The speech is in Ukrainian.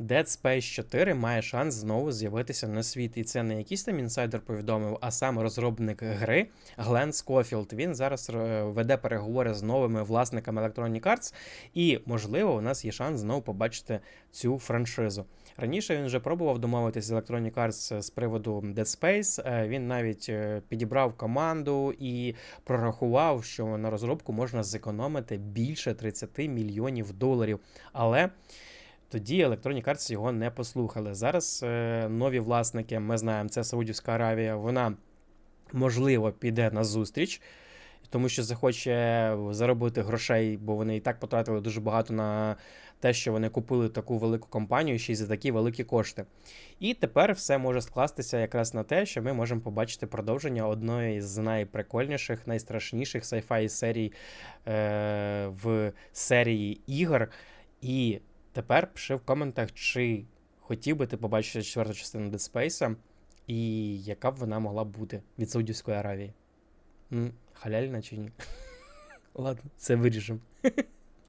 Dead Space 4 має шанс знову з'явитися на світ. І це не якийсь там інсайдер повідомив, а саме розробник гри Глен Скофілд. Він зараз е, веде переговори з новими власниками Electronic Arts, і, можливо, у нас є шанс знову побачити цю франшизу. Раніше він вже пробував домовитися з Electronic Arts з приводу Dead Space. Е, Він навіть е, підібрав команду і прорахував, що на розробку можна зекономити більше 30 мільйонів доларів. Але тоді Electronic Arts його не послухали. Зараз е, нові власники, ми знаємо, це Саудівська Аравія, вона можливо піде на зустріч. Тому що захоче заробити грошей, бо вони і так потратили дуже багато на те, що вони купили таку велику компанію ще й за такі великі кошти. І тепер все може скластися якраз на те, що ми можемо побачити продовження одної з найприкольніших, найстрашніших sci-fi серій е, в серії ігор. І тепер пиши в коментах, чи хотів би ти побачити четверту частину Dead Space, і яка б вона могла бути від Саудівської Аравії. Халяльна чи ні? Ладно, це виріжемо.